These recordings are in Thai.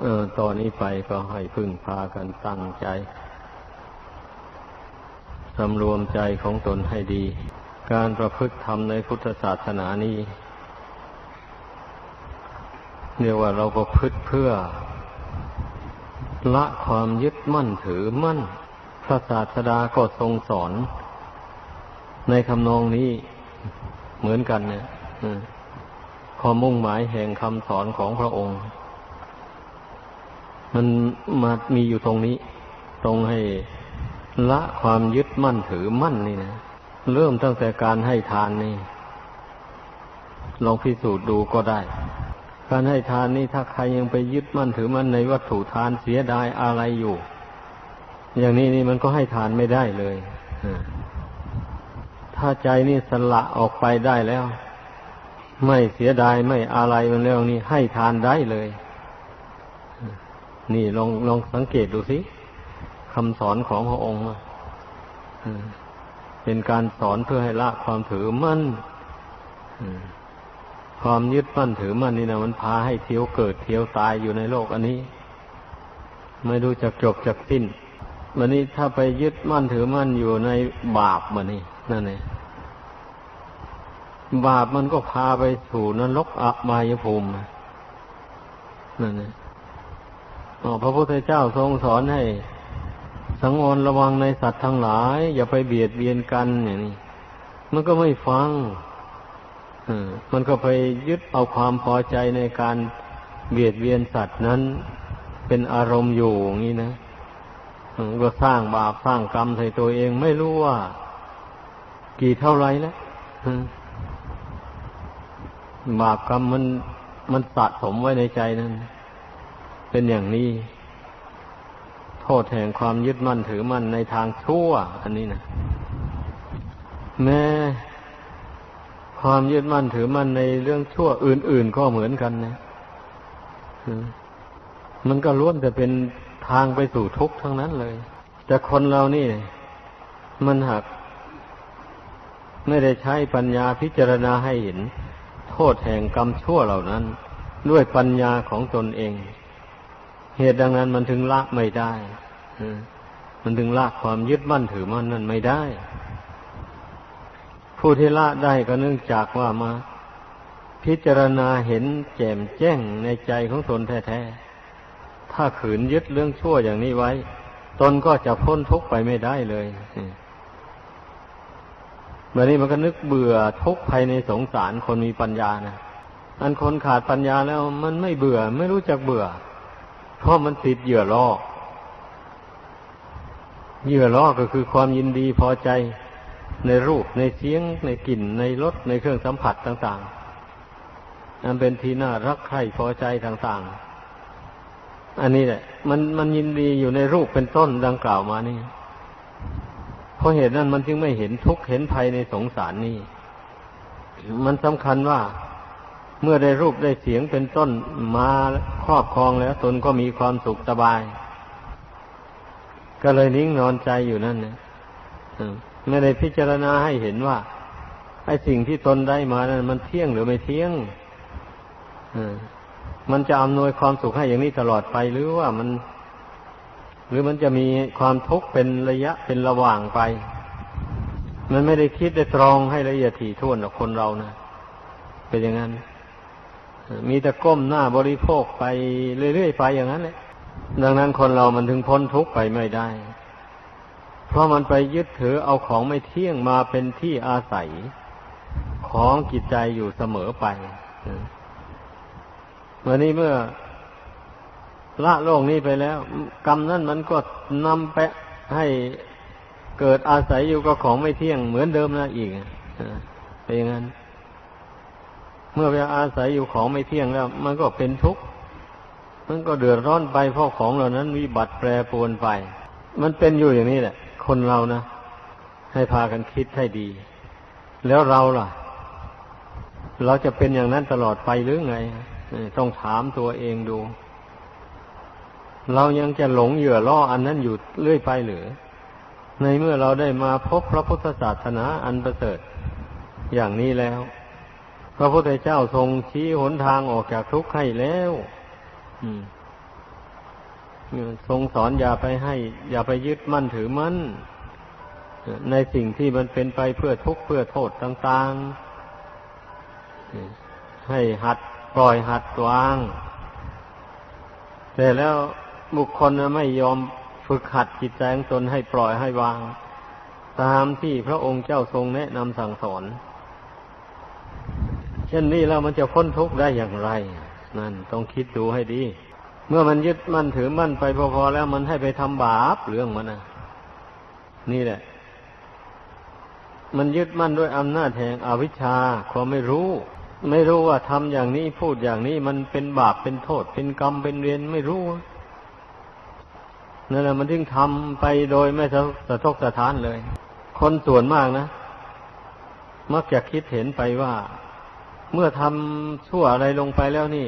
เออตอนนี้ไปก็ให้พึ่งพากันตั้งใจสำรวมใจของตนให้ดี การประพฤติธรรมในพุทธศาสนานี้เรียกว่าเราประพฤติเพื่อ ละความยึดมั่นถือมั่น พระศาสดาก็ทรงสอน ในคำนองนี้เหมือนกันเนี่ยความมุ่งหมายแห่งคำสอนของพระองค์ มันมามีอยู่ตรงนี้ ตรงให้ละความยึดมั่นถือมั่นนี่นะเริ่มตั้งแต่การให้ทานนี่ลองพิสูจน์ดูก็ได้ การให้ทานนี่ถ้าใครยังไปยึดมั่นถือมั่นในวัตถุทานเสียดายอะไรอยู่ อย่างนี้นี่มันก็ให้ทานไม่ได้เลยถ้าใจนี่สละออกไปได้แล้ว ไม่เสียดายไม่อะไรมันแล้วนี่ให้ทานได้เลย นี่ลองลองสังเกตดูสิคำสอนของพระองค์เป็นการสอนเพื่อให้ละความถือมั่นความยึดมั่นถือมั่นนี่นะมันพาให้เที่ยวเกิดเที่ยวตายอยู่ในโลกอันนี้ ไม่รู้จักจบจักสิ้นมันนี้ถ้าไปยึดมั่นถือมั่นอยู่ในบาปมันนี่นั่นเองบาปมันก็พาไปสู่นรกอบายภูมินั่นเอง พระพุทธเจ้าทรงสอนให้ สังวรระวังในสัตว์ทั้งหลาย อย่าไปเบียดเบียนกันอย่างนี้มันก็ไม่ฟังมันก็ไปยึดเอาความพอใจในการเบียดเบียนสัตว์นั้น เป็นอารมณ์อยู่อย่างนี้นะก็สร้างบาปสร้างกรรมใส่ตัวเองไม่รู้ว่า กี่เท่าไรแล้วบาปกรรมมันมันสะสมไว้ในใจนั้น เป็นอย่างนี้ โทษแห่งความยึดมั่นถือมั่นในทางชั่ว อันนี้นะแม้ความยึดมั่นถือมั่นในเรื่องชั่วอื่น ๆ ก็เหมือนกันนะมันก็ล้วนแต่เป็นทางไปสู่ทุกข์ทั้งนั้นเลย แต่คนเรานี่ มันหัก ไม่ได้ใช้ปัญญาพิจารณาให้เห็น โทษแห่งกรรมชั่วเหล่านั้น ด้วยปัญญาของตนเอง เหตุดังนั้นมันถึงละไม่ได้มันถึงละความยึดมั่นถือมั่นนั้นไม่ได้ ผู้ที่ละได้ก็เนื่องจากว่ามา พิจารณาเห็นแจ่มแจ้งในใจของตนแท้ๆ ถ้าขืนยึดเรื่องชั่วอย่างนี้ไว้ ตนก็จะพ้นทุกข์ไปไม่ได้เลยเมื่อนี้มันก็นึกเบื่อทุกข์ภายในสงสารคนมีปัญญานะอันคนขาดปัญญาแล้วมันไม่เบื่อ ไม่รู้จักเบื่อ เพราะมันติดเหยื่อล่อเหยื่อล่อก็คือความยินดีพอใจในรูปในเสียง ในกลิ่น ในรสในเครื่องสัมผัสต่างๆนั่นเป็นที่น่ารักใคร่พอใจต่าง ๆ อันนี้แหละ มันมันยินดีอยู่ในรูปเป็นต้นดังกล่าวมานี่เพราะเหตุนั้นมันจึงไม่เห็นทุกข์เห็นภัยในสงสารนี่ มันสำคัญว่า เมื่อได้รูปได้เสียงเป็นต้นมาครอบครองแล้วตนก็มีความสุขสบาย ก็เลยนิ่งนอนใจอยู่นั่นเนี่ยไม่ได้พิจารณาให้เห็นว่าไอ้สิ่งที่ตนได้มานั้นมันเที่ยงหรือไม่เที่ยงมันจะอำนวยความสุขให้อย่างนี้ตลอดไปหรือว่ามัน หรือมันจะมีความทุกข์เป็นระยะเป็นระหว่างไป มันไม่ได้คิดได้ตรองให้ละเอียดถี่ถ้วนกับคนเรานะเป็นอย่างนั้น มีแต่ก้มหน้าบริโภคไปเรื่อยๆไปอย่างนั้นเลยดังนั้นคนเรามันถึงพ้นทุกข์ไปไม่ได้ เพราะมันไปยึดถือเอาของไม่เที่ยงมาเป็นที่อาศัยของจิตใจอยู่เสมอไปวันนี้เมื่อละโลกนี้ไปแล้ว กรรมนั้นมันก็นำไปให้เกิดอาศัยอยู่กับของไม่เที่ยงเหมือนเดิมนะอีกเป็นอย่างนั้น เมื่อไปอาศัยอยู่ของไม่เที่ยงแล้ว มันก็เป็นทุกข์มันก็เดือดร้อนไปเพราะของเหล่านั้นวิบัติแปรปรวนไป มันเป็นอยู่อย่างนี้แหละ คนเรานะให้พากันคิดให้ดี แล้วเราล่ะ เราจะเป็นอย่างนั้นตลอดไปหรือไงต้องถามตัวเองดู เรายังจะหลงเหยื่อล่ออันนั้นอยู่เรื่อยไปหรือ ในเมื่อเราได้มาพบพระพุทธศาสนาอันประเสริฐอย่างนี้แล้ว พระพุทธเจ้าทรงชี้หนทางออกจากทุกข์ให้แล้วทรงสอนอย่าไปให้ อย่าไปยึดมั่นถือมั่นในสิ่งที่มันเป็นไปเพื่อทุกข์เพื่อโทษต่างๆ ให้หัดปล่อยหัดวาง แต่แล้วบุคคลไม่ยอมฝึกหัดจิตใจของตนให้ปล่อยให้วาง ตามที่พระองค์เจ้าทรงแนะนำสั่งสอน เช่นนี้แล้วมันจะพ้นทุกข์ได้อย่างไร นั่นต้องคิดดูให้ดี เมื่อมันยึดมั่นถือมั่นไปพอๆแล้วมันให้ไปทำบาปเรื่องมันนะนี่แหละ มันยึดมั่นด้วยอำนาจแห่งอวิชชาความไม่รู้ ไม่รู้ว่าทำอย่างนี้พูดอย่างนี้มันเป็นบาปเป็นโทษ เป็นกรรมเป็นเวรไม่รู้นั่นแหละมันถึงทำไปโดยไม่สะทกสะท้านเลย คนส่วนมากนะ มักจะคิดเห็นไปว่า เมื่อทำชั่วอะไรลงไปแล้วนี่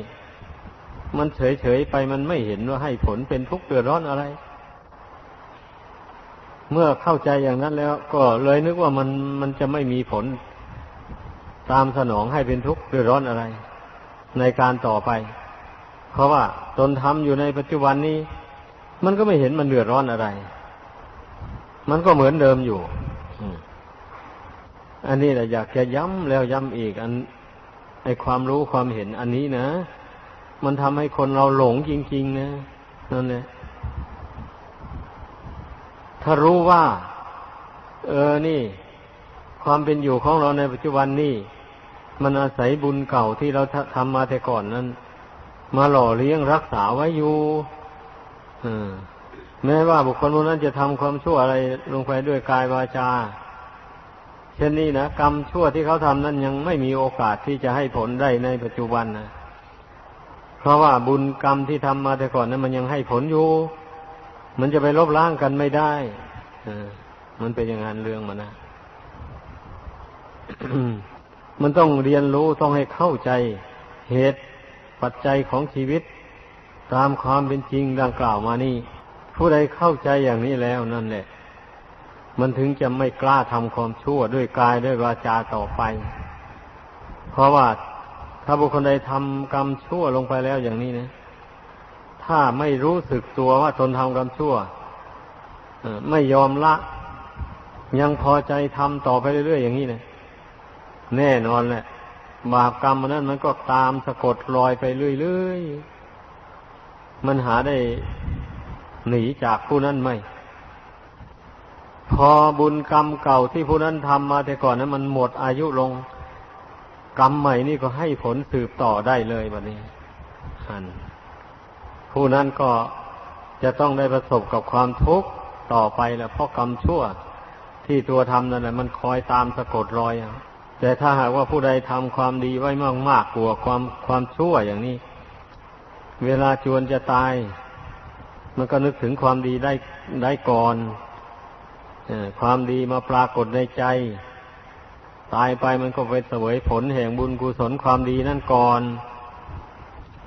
มันเฉยๆไปมันไม่เห็นว่าให้ผลเป็นทุกข์เดือดร้อนอะไร เมื่อเข้าใจอย่างนั้นแล้ว ก็เลยนึกว่ามันมันจะไม่มีผลตามสนองให้เป็นทุกข์เดือดร้อนอะไร ในการต่อไป เพราะว่าตนทำอยู่ในปัจจุบันนี้ มันก็ไม่เห็นมันเดือดร้อนอะไร มันก็เหมือนเดิมอยู่อันนี้แหละอยากจะย้ำแล้วย้ำอีก อัน อความรู้ความเห็นอันนี้นะ มันทำให้คนเราหลงจริง ๆ นะนั่นแหละถ้ารู้ว่า เออนี่ ความเป็นอยู่ของเราในปัจจุบันนี่มันอาศัยบุญเก่าที่เราทำมาแต่ก่อนนั้น มาหล่อเลี้ยงรักษาไว้อยู่แม้ว่าบุคคลคนนั้นจะทำความชั่วอะไรลงไปด้วยกายวาจา เช่นนี้นะกรรมชั่วที่เขาทำนั้นยังไม่มีโอกาสที่จะให้ผลได้ในปัจจุบันนะเพราะว่าบุญกรรมที่ทำมาแต่ก่อนนั้นมันยังให้ผลอยู่ มันจะไปลบล้างกันไม่ได้อมันเป็นอย่างนั้นเรื่องมันนะมันต้องเรียนรู้ต้องให้เข้าใจเหตุปัจจัยของชีวิต ตามความเป็นจริงดังกล่าวมานี่ ผู้ใดเข้าใจอย่างนี้แล้วนั่นแหละ มันถึงจะไม่กล้าทำความชั่วด้วยกายด้วยวาจาต่อไป เพราะว่าถ้าบุคคลใดทำกรรมชั่วลงไปแล้วอย่างนี้นะถ้าไม่รู้สึกตัวว่าตนทำกรรมชั่วไม่ยอมละ ยังพอใจทำต่อไปเรื่อยๆอย่างนี้นะแน่นอนแหละบาปกรรมมันนั้นมันก็ตามสะกดรอยไปเรื่อยๆ มันหาได้หนีจากผู้นั้นไหม พอบุญกรรมเก่าที่ผู้นั้นทำมาแต่ก่อนนั้นมันหมดอายุลง กรรมใหม่นี่ก็ให้ผลสืบต่อได้เลยแบบนี้อันผู้นั้นก็จะต้องได้ประสบกับความทุกข์ต่อไปแหละเพราะกรรมชั่วที่ตัวทำนั่นแหละมันคอยตามสะกดรอยแต่ถ้าหากว่าผู้ใดทำความดีไว้มากมากกลัวความความชั่วอย่างนี้ เวลาจวนจะตาย มันก็นึกถึงความดีได้ได้ก่อน ความดีมาปรากฏในใจ ตายไปมันก็ไปเสวยผลแห่งบุญกุศลความดีนั่นก่อน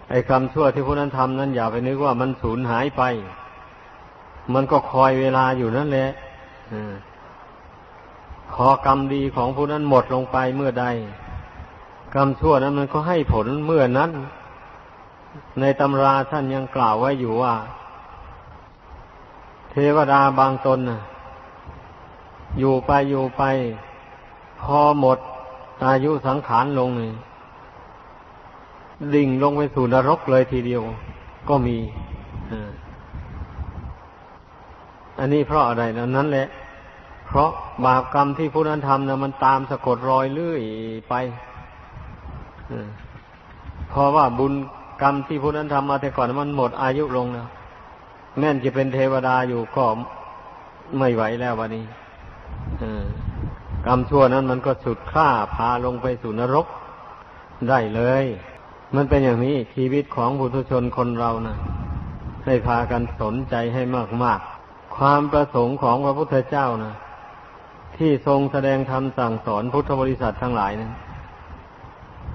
ไอ้คำชั่วที่ผู้นั้นทำนั้นอย่าไปนึกว่ามันสูญหายไป มันก็คอยเวลาอยู่นั่นแหละพอกรรมดีของผู้นั้นหมดลงไปเมื่อใด กรรมชั่วนั้นมันก็ให้ผลเมื่อนั้น ในตำราท่านยังกล่าวไว้อยู่ว่า เทวดาบางตน อยู่ไปอยู่ไป พอหมดอายุสังขารลงนี่ดิ่งลงไปสู่นรกเลยทีเดียว ก็มีอันนี้เพราะอะไรนะนั้นแหละ เพราะบาปกรรมที่ผู้นั้นทำนะมันตามสะกดรอยเลื่อยไปเพราะว่าบุญกรรมที่ผู้นั้นทำมาแต่ก่อนมันหมดอายุลงแล้วแม่นจะเป็นเทวดาอยู่ก็ไม่ไหวแล้ววันนี้ กรรมชั่วนั้นมันก็สุดค่าพาลงไปสู่นรกได้เลย มันเป็นอย่างนี้ชีวิตของบุตุชนคนเรานะให้พากันสนใจให้มาก ๆ ความประสงค์ของพระพุทธเจ้านะที่ทรงแสดงธรรมสั่งสอนพุทธบริษัททั้งหลายนะั้น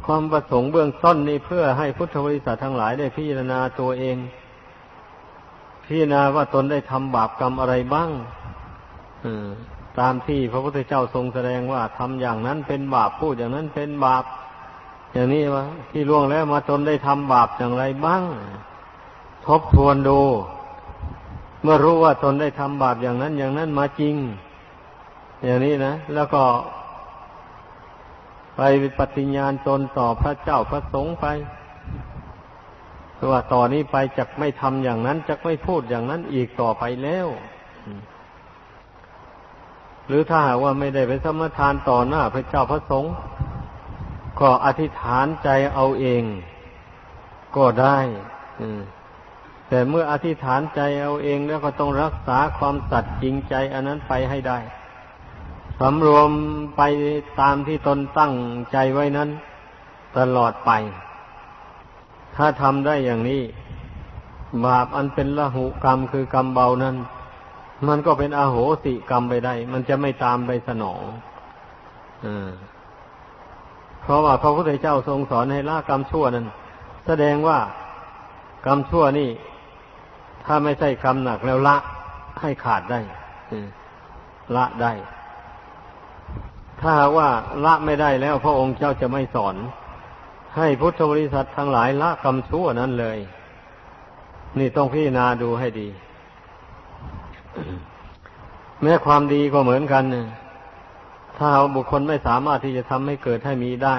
ความประสงค์เบื้องต้นนี้เพื่อให้พุทธบริษัททั้งหลายได้พิจารณาตัวเอง พิจารณาว่าตนได้ทำบาปกรรมอะไรบ้าง ตามที่พระพุทธเจ้าทรงแสดงว่าทำอย่างนั้นเป็นบาปพูดอย่างนั้นเป็นบาป อย่างนี้วะที่ล่วงแล้วมาตนได้ทำบาปอย่างไรบ้าง ทบทวนดู เมื่อรู้ว่าตนได้ทำบาปอย่างนั้น อย่างนั้นมาจริง อย่างนี้นะแล้วก็ ไปปฏิญญาณตนต่อพระเจ้าพระสงฆ์ไปว่าต่อนนี้ไปจะไม่ทำอย่างนั้นจะไม่พูดอย่างนั้นอีกต่อไปแล้ว หรือถ้าหากว่าไม่ได้ไปสมทานต่อหน้าพระเจ้าพระสงฆ์ก็อธิษฐานใจเอาเอง ก็ได้แต่เมื่ออธิษฐานใจเอาเองแล้วก็ต้องรักษาความสัตย์จริงใจ อันนั้นไปให้ได้สำรวมไปตามที่ตนตั้งใจไว้นั้น ตลอดไป ถ้าทำได้อย่างนี้ บาปอันเป็นละหุกรรมคือกรรมเบานั้น มันก็เป็นอโหสิกรรมไปได้ มันจะไม่ตามไปสนองอเพราะว่าพระพุทธเจ้าทรงสอนให้ละกรรมชั่วนั้น แสดงว่ากรรมชั่วนี่ ถ้าไม่ใช่กรรมหนักแล้วละให้ขาดได้ละได้ ถ้าว่าละไม่ได้แล้ว พระองค์เจ้าจะไม่สอน ให้พุทธบริษัททั้งหลายละกรรมชั่วนั้นเลย นี่ต้องพิจารณาดูให้ดี แม้ความดีก็เหมือนกันถ้าบุคคลไม่สามารถที่จะทำให้เกิดให้มีได้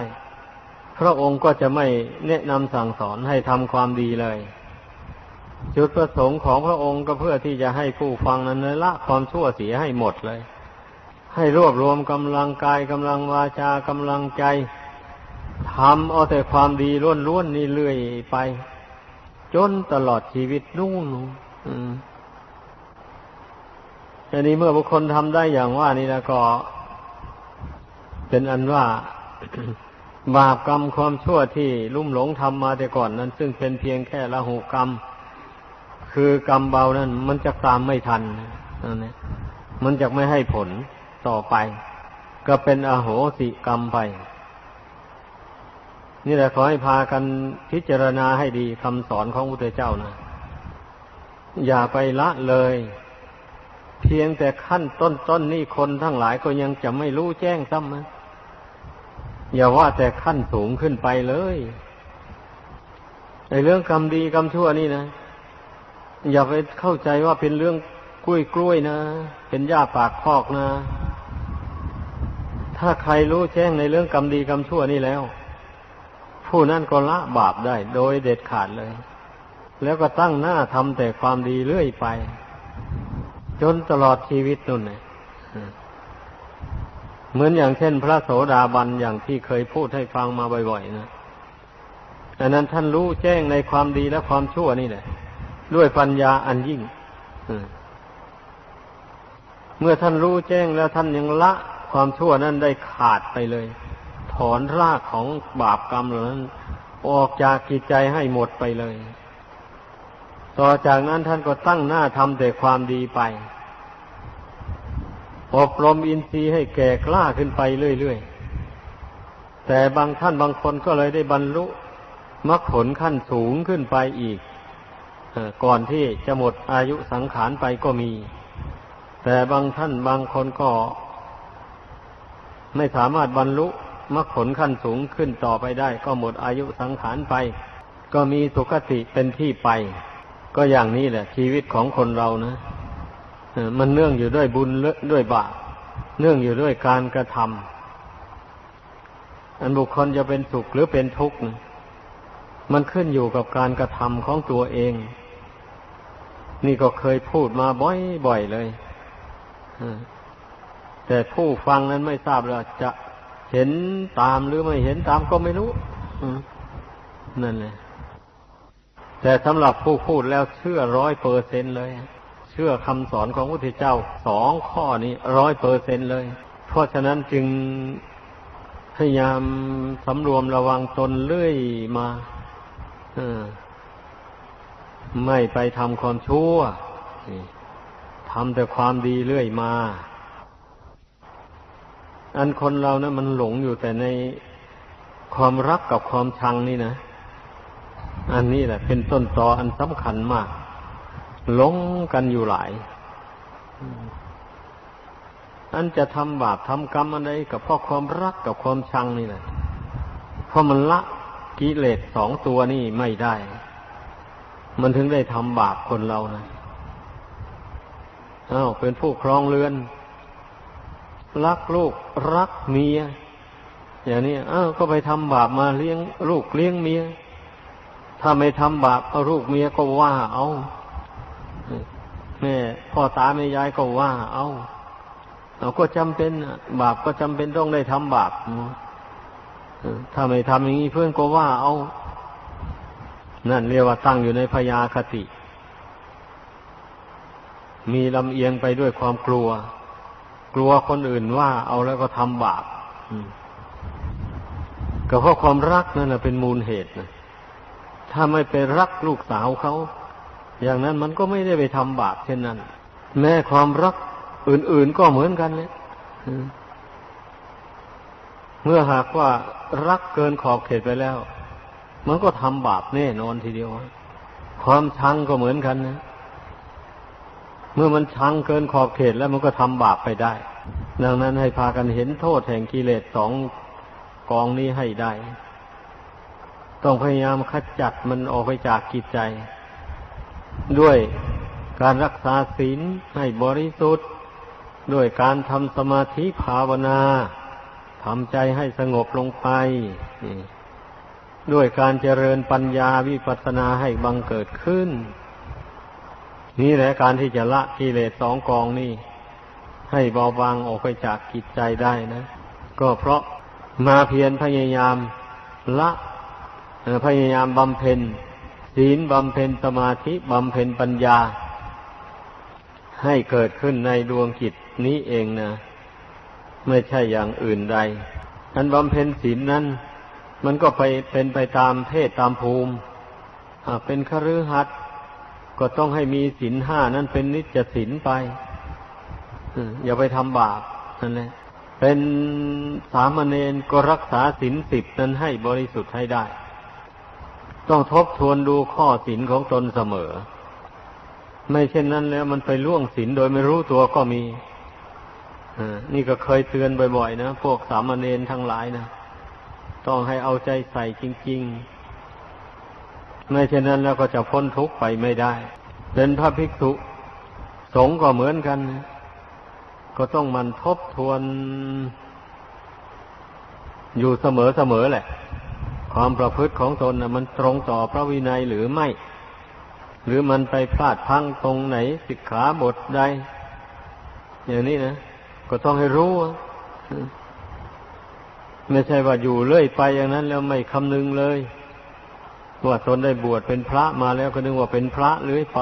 พระองค์ก็จะไม่แนะนำสั่งสอนให้ทำความดีเลย จุดประสงค์ของพระองค์ก็เพื่อที่จะให้ผู้ฟังนั้นละความชั่วเสียให้หมดเลย ให้รวบรวมกำลังกายกำลังวาจากำลังใจทำเอาแต่ความดีล้วนๆนี่เรื่อยไป จนตลอดชีวิตนู่นอืม อันนี้เมื่อบุคคลทำได้อย่างว่านี่แล้วก็ เป็นอันว่า บาปกรรมความชั่วที่ลุ่มหลงทำมาแต่ก่อนนั้น ซึ่งเป็นเพียงแค่ละหุกรรม คือกรรมเบานั้น มันจะตามไม่ทันนั่นมันจะไม่ให้ผลต่อไป ก็เป็นอโหสิกรรมไปนี่แหละขอให้พากันพิจารณาให้ดีคำสอนของพระพุทธเจ้านะ อย่าไปละเลย เพียงแต่ขั้นต้นๆนนี่คนทั้งหลายก็ยังจะไม่รู้แจ้งซ้ำนะอย่าว่าแต่ขั้นสูงขึ้นไปเลยในเรื่องกรรมดีกรรมชั่วนี่นะ อย่าไปเข้าใจว่าเป็นเรื่องกล้วยกล้วยนะ เป็นหญ้าปากพอกนะ ถ้าใครรู้แจ้งในเรื่องกรรมดีกรรมชั่วนี่แล้ว ผู้นั้นก็ละบาปได้โดยเด็ดขาดเลย แล้วก็ตั้งหน้าทำแต่ความดีเรื่อยไป จนตลอดชีวิตนู่นเลยเหมือนอย่างเช่น พระโสดาบันอย่างที่เคยพูดให้ฟังมาบ่อยๆนะอันนั้นท่านรู้แจ้งในความดีและความชั่วนี่แหละ ด้วยปัญญาอันยิ่งเมื่อท่านรู้แจ้งแล้วท่านยังละความชั่วนั้นได้ขาดไปเลย ถอนรากของบาปกรรมเหล่านั้น ออกจากกิจใจให้หมดไปเลย ต่อจากนั้นท่านก็ตั้งหน้าทำแต่ความดีไป อบรมอินทรีย์ให้แก่กล้าขึ้นไปเรื่อยๆ แต่บางท่านบางคนก็เลยได้บรรลุมรรคผลขั้นสูงขึ้นไปอีก ก่อนที่จะหมดอายุสังขารไปก็มี แต่บางท่านบางคนก็ ไม่สามารถบรรลุมรรคผลขั้นสูงขึ้นต่อไปได้ ก็หมดอายุสังขารไป ก็มีสุคติเป็นที่ไป ก็อย่างนี้แหละ ชีวิตของคนเรานะมันเนื่องอยู่ด้วยบุญด้วยบาปเนื่องอยู่ด้วยการกระทำอันบุคคลจะเป็นสุขหรือเป็นทุกข์มันขึ้นอยู่กับการกระทำของตัวเอง นี่ก็เคยพูดมาบ่อยๆเลยแต่ผู้ฟังนั้นไม่ทราบว่าจะเห็นตามหรือไม่เห็นตามก็ไม่รู้นั่นแหละ แต่สำหรับผู้พูดแล้วเชื่อร้อยเปอร์เซนเลย เชื่อคำสอนของพระพุทธเจ้าสองข้อนี้ร้อยเปอร์เซนเลย เพราะฉะนั้นจึงพยายามสำรวมระวังตนเรื่อยมาไม่ไปทำความชั่วทำแต่ความดีเรื่อยมา อันคนเรานะมันหลงอยู่แต่ในความรักกับความชังนี่นะ อันนี้แหละ เป็นต้นตออันสำคัญมากหลงกันอยู่หลาย อันจะทำบาปทำกรรมอะไรกับเพราะความรักกับความชังนี่แหละเพราะมันละกิเลสสองตัวนี่ไม่ได้ มันถึงได้ทำบาปคนเรานะอ้าวเป็นผู้ครองเรือน รักลูกรักเมีย อย่างนี้อ้าวก็ไปทำบาปมาเลี้ยงลูกเลี้ยงเมีย ถ้าไม่ทำบาปเอาลูกเมียก็ว่าเอาแม่พ่อตาแม่ยายก็ว่าเอาเราก็จำเป็นบาปก็จำเป็นต้องได้ทำบาปถ้าไม่ทำอย่างนี้เพื่อนก็ว่าเอา นั่นเรียกว่าตั้งอยู่ในพยาคติ มีลำเอียงไปด้วยความกลัว กลัวคนอื่นว่าเอาแล้วก็ทำบาปก็เพราะความรักนั่นแหละเป็นมูลเหตุนะ ถ้าไม่ไปรักลูกสาวเขา อย่างนั้นมันก็ไม่ได้ไปทำบาปเช่นนั้น แม้ความรักอื่น ๆก็เหมือนกันเลยเมื่อหากว่ารักเกินขอบเขตไปแล้ว มันก็ทำบาปแน่นอนทีเดียว ความชังก็เหมือนกันนะเมื่อมันชังเกินขอบเขตแล้วมันก็ทำบาปไปได้ ดังนั้นให้พากันเห็นโทษแห่งกิเลสสองกองนี้ให้ได้ ต้องพยายามขจัดมันออกไปจากกิจใจ ด้วยการรักษาศีลให้บริสุทธิ์ ด้วยการทำสมาธิภาวนาทำใจให้สงบลงไป ด้วยการเจริญปัญญาวิปัสสนาให้บังเกิดขึ้น นี่แหละการที่จะละกิเลสสองกองนี่ ให้เบาบางออกไปจากกิจใจได้นะ ก็เพราะมาเพียรพยายามละ พยายามบำเพ็ญศีลบำเพ็ญสมาธิบำเพ็ญปัญญา ให้เกิดขึ้นในดวงจิตนี้เองนะไม่ใช่อย่างอื่นใดอันบำเพ็ญศีลนั้น มันก็ไปเป็นไปตามเพศตามภูมิหากเป็นคฤหัสถ์ก็ต้องให้มีศีลห้านั้นเป็นนิจศีลไปอย่าไปทำบาปนั่นแหละเป็นสามเณรก็รักษาศีลสิบนั้นให้บริสุทธิ์ให้ได้ ต้องทบทวนดูข้อศีลของตนเสมอ ไม่เช่นนั้นแล้วมันไปล่วงศีลโดยไม่รู้ตัวก็มีนี่ก็เคยเตือนบ่อยๆนะพวกสามเณรทั้งหลายนะต้องให้เอาใจใส่จริงๆ ไม่เช่นนั้นแล้วก็จะพ้นทุกข์ไปไม่ได้ เป็นพระภิกษุ สงฆ์ก็เหมือนกัน ก็ต้องมันทบทวนอยู่เสมอๆแหละ ความประพฤติของตนนะมันตรงต่อพระวินัยหรือไม่ หรือมันไปพลาดพังตรงไหนสิกขาบทใดอย่างนี้นะก็ต้องให้รู้ไม่ใช่ว่าอยู่เรื่อยไปอย่างนั้น แล้วไม่คำนึงเลยว่าตนได้บวชเป็นพระมาแล้วก็นึกว่าเป็นพระเรื่อยไป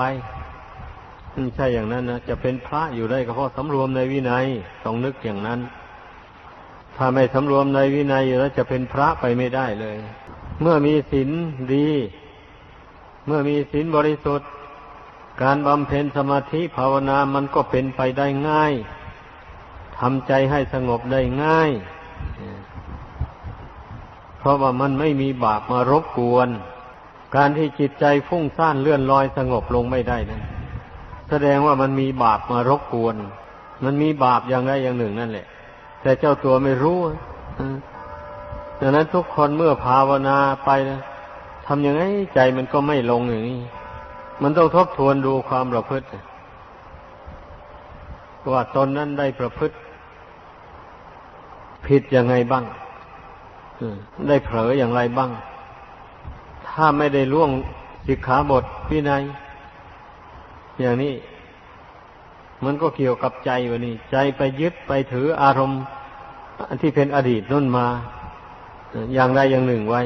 ไม่ใช่อย่างนั้นนะจะเป็นพระอยู่ได้ก็เพราะสำรวมในวินัยต้องนึกอย่างนั้น ถ้าไม่สำรวมในวินัยอยู่แล้วจะเป็นพระไปไม่ได้เลย เมื่อมีศีลดี เมื่อมีศีลบริสุทธิ์ การบำเพ็ญสมาธิภาวนามันก็เป็นไปได้ง่ายทำใจให้สงบได้ง่าย เพราะว่ามันไม่มีบาปมารบกวน การที่จิตใจฟุ้งซ่านเลื่อนลอยสงบลงไม่ได้นั้นแสดงว่ามันมีบาปมารบกวน มันมีบาปอย่างใดอย่างหนึ่งนั่นแหละ แต่เจ้าตัวไม่รู้ ดังนั้นทุกคนเมื่อภาวนาไปทำยังไงใจมันก็ไม่ลงอย่างนี้ มันต้องทบทวนดูความประพฤติว่าตนนั้นได้ประพฤติ ผิดยังไงบ้างได้เผลออย่างไรบ้าง ถ้าไม่ได้ล่วงสิกขาบทพินัยอย่างนี้ มันก็เกี่ยวกับใจวะนี่ใจไปยึดไปถืออารมณ์ที่เป็นอดีตนั่นมา อย่างใดอย่างหนึ่งไว้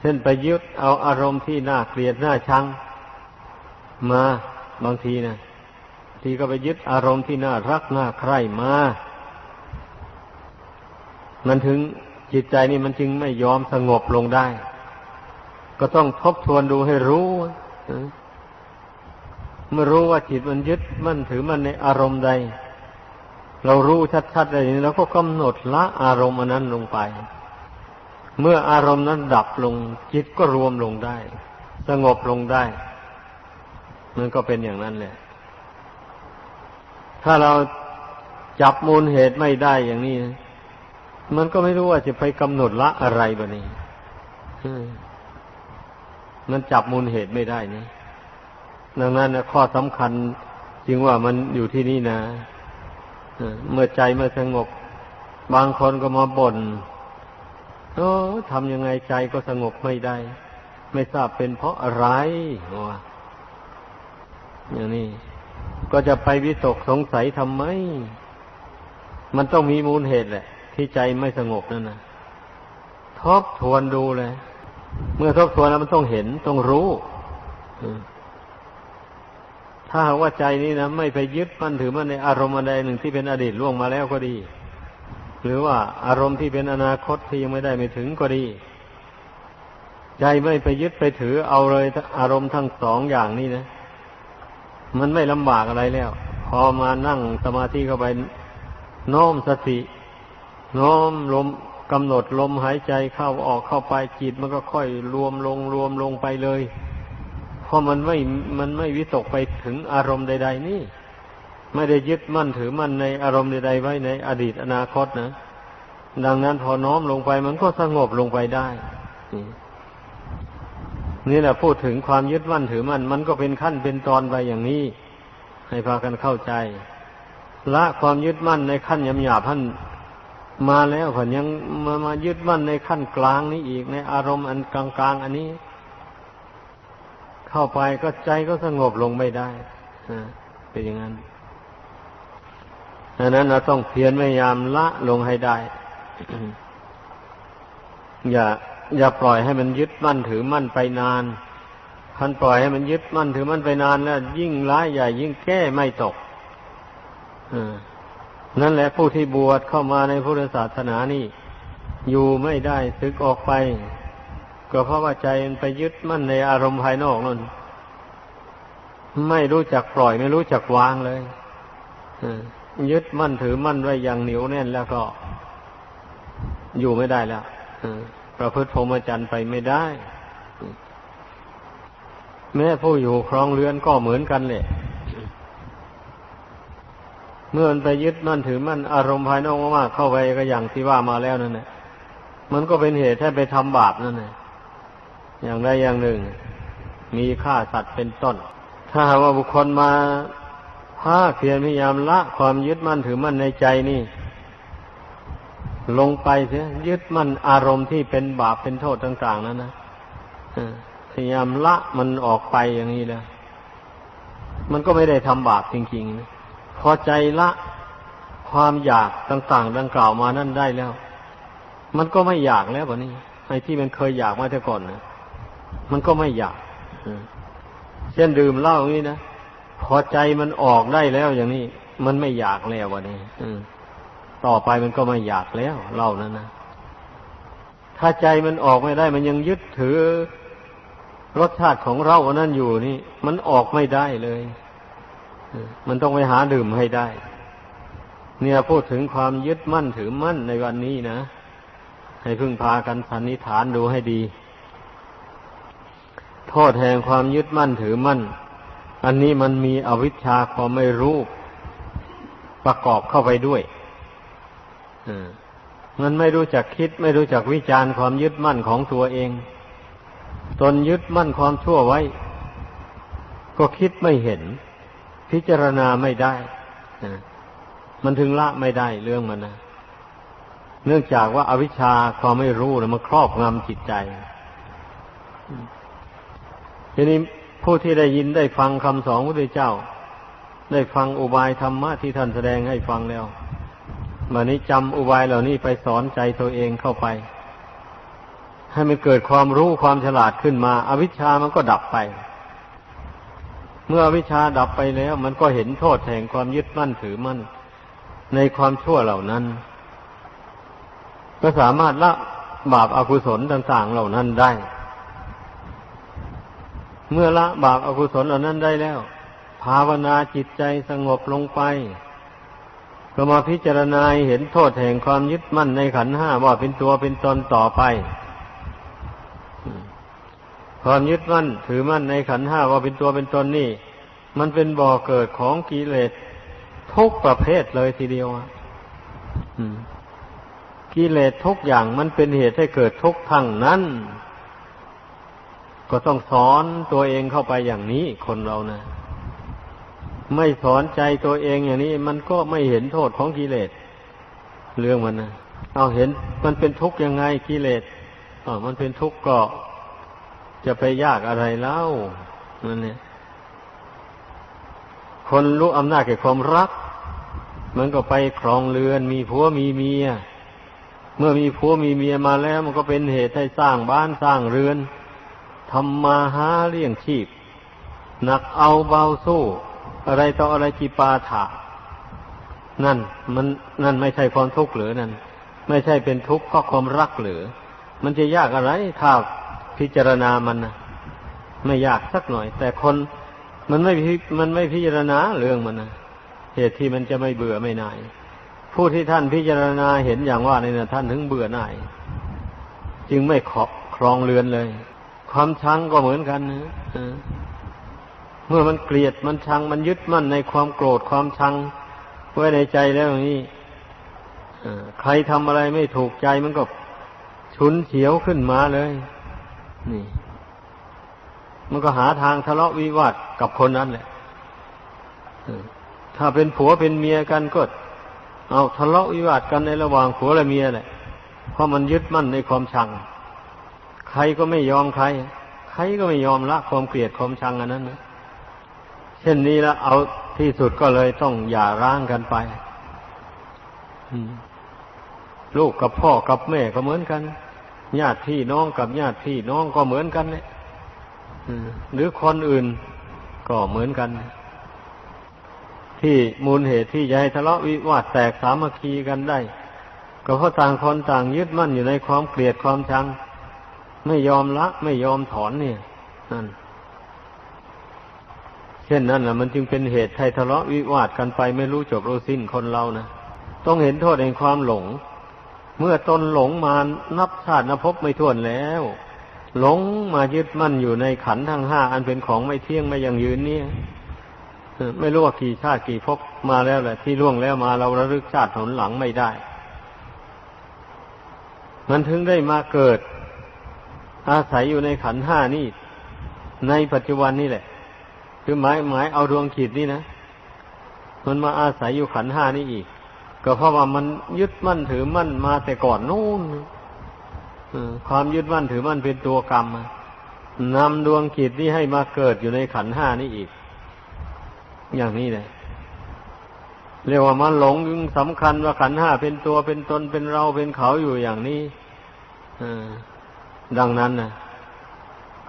เช่นไปยึดเอาอารมณ์ที่น่าเกลียดน่าชังมาบางทีนะทีก็ไปยึดอารมณ์ที่น่ารักน่าใคร่มา มันถึงจิตใจนี่มันจึงไม่ยอมสงบลงได้ ก็ต้องทบทวนดูให้รู้เมื่อรู้ว่าจิตมันยึดมันถือมันในอารมณ์ใด เรารู้ชัดๆอะไรนี้เราก็กำหนดละอารมณ์อันนั้นลงไป เมื่ออารมณ์นั้นดับลง จิตก็รวมลงได้ สงบลงได้ มันก็เป็นอย่างนั้นแหละ ถ้าเราจับมูลเหตุไม่ได้อย่างนี้ มันก็ไม่รู้ว่าจะไปกำหนดละอะไรบะนี้มันจับมูลเหตุไม่ได้นี่ดังนั้นนะข้อสำคัญจึงว่ามันอยู่ที่นี่นะเมื่อใจมาสงบบางคนก็มาบน่น โอ้ทำยังไงใจก็สงบไม่ได้ ไม่ทราบเป็นเพราะอะไรวะอย่างนี้ก็จะไปวิตกสงสัยทำไม มันต้องมีมูลเหตุแหละ ที่ใจไม่สงบนั่นนะทบทวนดูเลย เมื่อทบทวนแล้วมันต้องเห็นต้องรู้ถ้าหากว่าใจนี้นะไม่ไปยึดมั่นถือมั่นในอารมณ์ใดหนึ่งที่เป็นอดีตล่วงมาแล้วก็ดี หรือว่าอารมณ์ที่เป็นอนาคตที่ยังไม่ได้ไม่ถึงก็ดี ใจไม่ไปยึดไปถือเอาเลยอารมณ์ทั้งสองอย่างนี้นะ มันไม่ลำบากอะไรแล้ว พอมานั่งสมาธิเข้าไปโน้มสติโน้มลมกำหนดลมหายใจเข้าออกเข้าไปจิตมันก็ค่อยรวมลงรวมลงไปเลย เพราะมันไม่มันไม่วิตกไปถึงอารมณ์ใด ๆ นี่ ไม่ได้ยึดมั่นถือมั่นในอารมณ์ใดๆไว้ในอดีตอนาคตนะ ดังนั้นพอน้อมลงไปมันก็สงบลงไปได้นี่แหละพูดถึงความยึดมั่นถือมั่นมันก็เป็นขั้นเป็นตอนไปอย่างนี้ ให้พากันเข้าใจ ละความยึดมั่นในขั้นยำหยาบท่านมาแล้วผ่นยังมามายึดมั่นในขั้นกลางนี้อีกในอารมณ์อันกลางๆอันนี้ เข้าไปก็ใจก็สงบลงไม่ได้เป็นอย่างนั้น ดังนั้นเราต้องเพียรพยายามละลงให้ได้ อย่า อย่าปล่อยให้มันยึดมั่นถือมั่นไปนานพันปล่อยให้มันยึดมั่นถือมั่นไปนานแล้วยิ่งร้ายใหญ่ยิ่งแก้ไม่ตกนั่นแหละผู้ที่บวชเข้ามาในพุทธศาสนานี่ อยู่ไม่ได้ซึกออกไป ก็เพราะว่าใจมันไปยึดมั่นในอารมณ์ภายนอกนั่นไม่รู้จักปล่อยไม่รู้จักวางเลย ยึดมั่นถือมั่นไว้อย่างเหนียวแน่นแล้วก็ อยู่ไม่ได้แล้วประพฤติพรหมจรรย์ไปไม่ได้ แม้ผู้อยู่ครองเรือนก็เหมือนกันเลยเมื่อมันไปยึดมั่นถือมั่นอารมณ์ภายนอกมากเข้าไปก็อย่างที่ว่ามาแล้วนั่นแหละมันก็เป็นเหตุให้ไปทำบาปนั่นแหละอย่างใดอย่างหนึ่ง มีฆ่าสัตว์เป็นต้น ถ้าว่าบุคคลมา ภาคเพียรพยายามละความยึดมั่นถือมั่นในใจนี่ ลงไปเสียยึดมั่นอารมณ์ที่เป็นบาปเป็นโทษต่าง ๆนั้นนะพยายามละมันออกไปอย่างนี้แล้วมันก็ไม่ได้ทำบาปจริงๆพอใจละความอยากต่างๆ ดังกล่าวมานั่นได้แล้ว มันก็ไม่อยากแล้วแบบนี้ไอ้ที่มันเคยอยากมาแต่ก่อนนะมันก็ไม่อยากเช่นดื่มเหล้าอย่างนี้นะ พอใจมันออกได้แล้วอย่างนี้ มันไม่อยากแล้ววันนี้ต่อไปมันก็ไม่อยากแล้วเล้านั้นนะถ้าใจมันออกไม่ได้ มันยังยึดถือรสชาติของเราอันนั้นอยู่นี่ มันออกไม่ได้เลยมันต้องไปหาดื่มให้ได้ เนี่ยพูดถึงความยึดมั่นถือมั่นในวันนี้นะให้พึ่งพากันสันนิฐานดูให้ดี โทษแห่งความยึดมั่นถือมั่น อันนี้มันมีอวิชชาความไม่รู้ประกอบเข้าไปด้วยมันไม่รู้จักคิด ไม่รู้จักวิจารณ์ความยึดมั่นของตัวเอง ตนยึดมั่นความชั่วไว้ ก็คิดไม่เห็น พิจารณาไม่ได้ มันถึงละไม่ได้เรื่องมันนะเนื่องจากว่าอาวิชชาความไม่รู้มันครอบงำจิตใจทีนี้ ผู้ที่ได้ยินได้ฟังคำสอนพระพุทธเจ้า ได้ฟังอุบายธรรมะที่ท่านแสดงให้ฟังแล้ววันนี้จำอุบายเหล่านี้ไปสอนใจตัวเองเข้าไป ให้มันเกิดความรู้ความฉลาดขึ้นมาอาวิชชามันก็ดับไป เมื่ออวิชชาดับไปแล้ว มันก็เห็นโทษแห่งความยึดมั่นถือมั่น ในความชั่วเหล่านั้นก็สามารถละบาปอากุศลต่าง ๆ เหล่านั้นได้ เมื่อละบาปอกุศลเหล่านั้นได้แล้ว ภาวนาจิตใจสงบลงไป ก็มาพิจารณาเห็นโทษแห่งความยึดมั่นในขันห้าว่าเป็นตัวเป็นตนต่อไป ความยึดมั่นถือมั่นในขันห้าว่าเป็นตัวเป็นตนนี่ มันเป็นบ่อเกิดของกิเลสทุกประเภทเลยทีเดียวกิเลสทุกอย่างมันเป็นเหตุให้เกิดทุกข์ทั้งนั้น ก็ต้องสอนตัวเองเข้าไปอย่างนี้คนเรานะ ไม่สอนใจตัวเองอย่างนี้ มันก็ไม่เห็นโทษของกิเลสเรื่องมันนะเอาเห็นมันเป็นทุกข์ยังไงกิเลสอ๋อมันเป็นทุกข์ก็จะไปยากอะไรเล่านั่นเนี่ยคนรู้อำนาจแก่ความรัก มันก็ไปครองเรือน มีผัวมีเมีย เมื่อมีผัวมีเมียมาแล้ว มันก็เป็นเหตุให้สร้างบ้านสร้างเรือน ทำมาหาเลี้ยงชีพ หนักเอาเบาสู้ อะไรต่ออะไรจีปาถะนั่นมันนั่นไม่ใช่ความทุกข์หรือนั่น ไม่ใช่เป็นทุกข์เพราะความรักหรือ มันจะยากอะไรถ้าพิจารณามันนะไม่ยากสักหน่อย แต่คนมันไม่มันไม่พิจารณาเรื่องมันนะเหตุที่มันจะไม่เบื่อไม่น่าย ผู้ที่ท่านพิจารณาเห็นอย่างว่านี่นะท่านถึงเบื่อหน่าย จึงไม่ขอครองเรือนเลย ความชังก็เหมือนกันนะเมื่อมันเกลียดมันชังมันยึดมั่นในความโกรธความชังไว้ในใจแล้วอย่างนี้ใครทำอะไรไม่ถูกใจมันก็ฉุนเฉียวขึ้นมาเลย นี่ มันก็หาทางทะเลาะวิวาทกับคนนั้นแหละถ้าเป็นผัวเป็นเมียกันก็เอาทะเลาะวิวาทกันในระหว่างผัวและเมียแหละเพราะมันยึดมั่นในความชัง ใครก็ไม่ยอมใคร ใครก็ไม่ยอมละความเกลียดความชังอันนั้นนะเช่นนี้แล้วเอาที่สุดก็เลยต้องหย่าร้างกันไปลูกกับพ่อกับแม่ก็เหมือนกันญาติพี่น้องกับญาติพี่น้องก็เหมือนกันเนี่ยหรือคนอื่นก็เหมือนกัน ที่มูลเหตุที่จะให้ทะเลาะวิวาทแตกสามัคคีกันได้ ก็เพราะต่างคนต่างยึดมั่นอยู่ในความเกลียดความชัง ไม่ยอมละ ไม่ยอมถอนเนี่ยนั่นเช่นนั้นแหละมันจึงเป็นเหตุให้ทะเลาะวิวาทกันไปไม่รู้จบรู้สิ้นคนเรานะต้องเห็นโทษแห่งความหลง เมื่อตนหลงมานับชาตินับพไม่ถ้วนแล้ว หลงมายึดมั่นอยู่ในขันทั้งห้าอันเป็นของไม่เที่ยงไม่ยังยืนเนี่ยไม่รู้ว่ากี่ชาติกี่ภพมาแล้วแหละ ที่ล่วงแล้วมาเราระลึกชาติผลหลังไม่ได้ มันถึงได้มาเกิด อาศัยอยู่ในขันห้านี่ ในปัจจุบันนี่แหละ คือหมายหมายเอาดวงขีดนี่นะมันมาอาศัยอยู่ขันห้านี่อีก ก็เพราะว่ามันยึดมั่นถือมั่นมาแต่ก่อนนู่นความยึดมั่นถือมั่นเป็นตัวกรรมนำดวงจิตนี้ให้มาเกิดอยู่ในขันห้านี้อีก อย่างนี้เลยเรียกว่ามันหลงสำคัญว่าขันห้าเป็นตัวเป็นตนเป็นเราเป็นเขาอยู่อย่างนี้ ดังนั้นนะ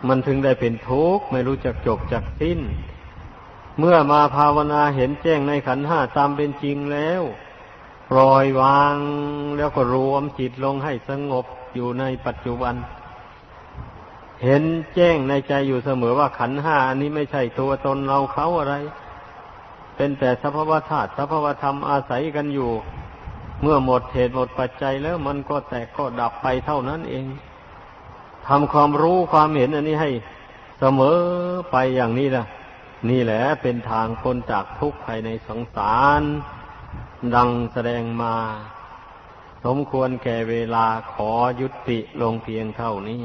มันถึงได้เป็นทุกข์ไม่รู้จักจบจักสิ้น เมื่อมาภาวนาเห็นแจ้งในขันห้าตามเป็นจริงแล้ว ปล่อยวางแล้วก็รวมจิตลงให้สงบอยู่ในปัจจุบัน เห็นแจ้งในใจอยู่เสมอว่าขันห้าอันนี้ไม่ใช่ตัวตนเราเขาอะไร เป็นแต่สภาวธาตุสภาวธรรมอาศัยกันอยู่ เมื่อหมดเหตุหมดปัจจัยแล้วมันก็แตกก็ดับไปเท่านั้นเอง ทำความรู้ความเห็นอันนี้ให้เสมอไปอย่างนี้ล่ะ นี่แหละเป็นทางพ้นจากทุกข์ภายในสงสาร ดังแสดงมา สมควรแก่เวลาขอยุติลงเพียงเท่านี้